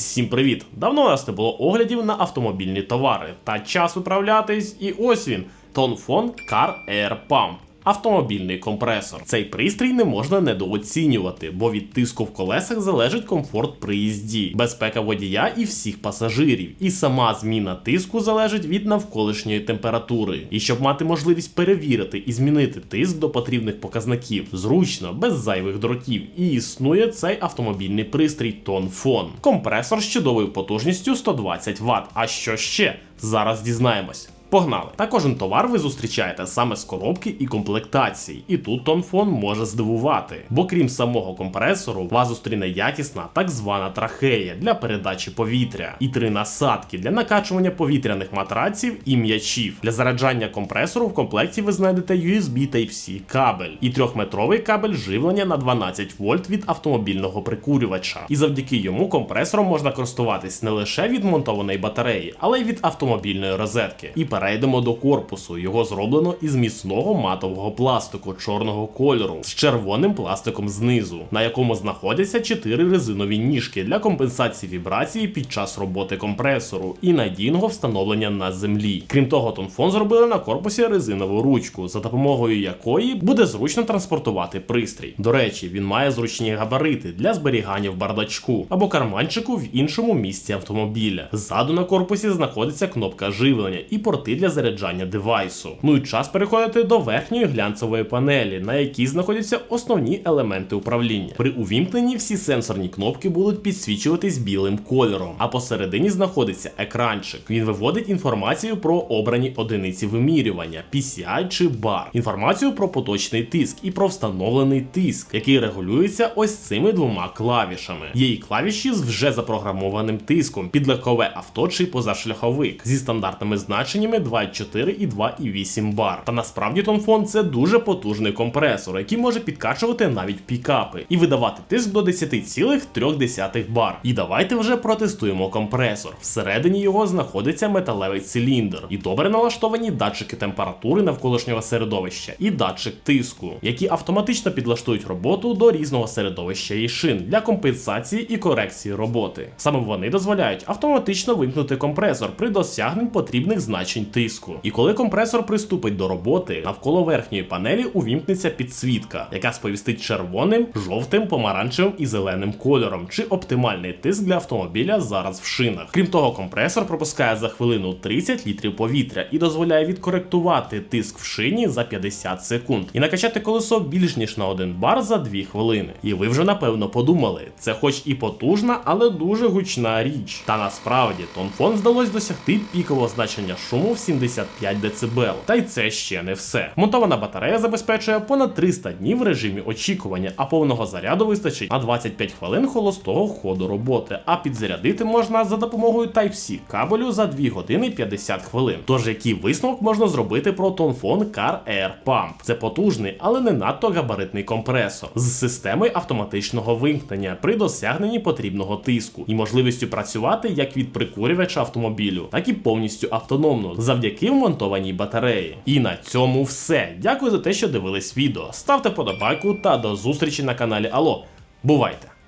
Всім привіт! Давно у нас не було оглядів на автомобільні товари. Та час управлятись, і ось він. Тонфон Car Air Pump. Автомобільний компресор. Цей пристрій не можна недооцінювати, бо від тиску в колесах залежить комфорт при їзді, безпека водія і всіх пасажирів. І сама зміна тиску залежить від навколишньої температури. І щоб мати можливість перевірити і змінити тиск до потрібних показників, зручно, без зайвих дротів, і існує цей автомобільний пристрій Тонфон. Компресор з чудовою потужністю 120 Вт. А що ще? Зараз дізнаємось. Погнали! Та товар ви зустрічаєте саме з коробки і комплектації, і тут тонфон може здивувати. Бо крім самого компресору, вас зустріне якісна так звана трахея для передачі повітря, і три насадки для накачування повітряних матраців і м'ячів. Для заряджання компресору в комплекті ви знайдете USB Type-C кабель і трьохметровий кабель живлення на 12 вольт від автомобільного прикурювача. І завдяки йому компресором можна користуватись не лише від монтованої батареї, але й від автомобільної розетки. І перейдемо до корпусу. Його зроблено із міцного матового пластику чорного кольору з червоним пластиком знизу, на якому знаходяться чотири резинові ніжки для компенсації вібрації під час роботи компресору і надійного встановлення на землі. Крім того, тонфон зробили на корпусі резинову ручку, за допомогою якої буде зручно транспортувати пристрій. До речі, він має зручні габарити для зберігання в бардачку або карманчику в іншому місці автомобіля. Ззаду на корпусі знаходиться кнопка живлення і порти для заряджання девайсу. Ну і час переходити до верхньої глянцевої панелі, на якій знаходяться основні елементи управління. При увімкненні всі сенсорні кнопки будуть підсвічуватись білим кольором, а посередині знаходиться екранчик. Він виводить інформацію про обрані одиниці вимірювання, PCI чи бар, інформацію про поточний тиск і про встановлений тиск, який регулюється ось цими двома клавішами. Є і клавіші з вже запрограмованим тиском під легкове авто чи позашляховик зі стандартними значеннями 2,4 і 2,8 бар. Та насправді тонфон це дуже потужний компресор, який може підкачувати навіть пікапи і видавати тиск до 10,3 бар. І давайте вже протестуємо компресор. Всередині його знаходиться металевий циліндр і добре налаштовані датчики температури навколишнього середовища і датчик тиску, які автоматично підлаштують роботу до різного середовища і шин для компенсації і корекції роботи. Саме вони дозволяють автоматично вимкнути компресор при досягненні потрібних значень тиску. І коли компресор приступить до роботи, навколо верхньої панелі увімкнеться підсвітка, яка сповістить червоним, жовтим, помаранчевим і зеленим кольором, чи оптимальний тиск для автомобіля зараз в шинах. Крім того, компресор пропускає за хвилину 30 літрів повітря і дозволяє відкоректувати тиск в шині за 50 секунд і накачати колесо більш ніж на 1 бар за 2 хвилини. І ви вже напевно подумали, це хоч і потужна, але дуже гучна річ. Та насправді тонфон вдалося досягти пікового значення шуму в 75 дБ. Та й це ще не все. Монтована батарея забезпечує понад 300 днів в режимі очікування, а повного заряду вистачить на 25 хвилин холостого ходу роботи. А підзарядити можна за допомогою Type-C кабелю за 2 години 50 хвилин. Тож який висновок можна зробити про тонфон Car Air Pump? Це потужний, але не надто габаритний компресор з системою автоматичного вимкнення при досягненні потрібного тиску і можливістю працювати як від прикурювача автомобілю, так і повністю автономно завдяки вмонтованій батареї. І на цьому все. Дякую за те, що дивились відео. Ставте вподобайку та до зустрічі на каналі Алло. Бувайте!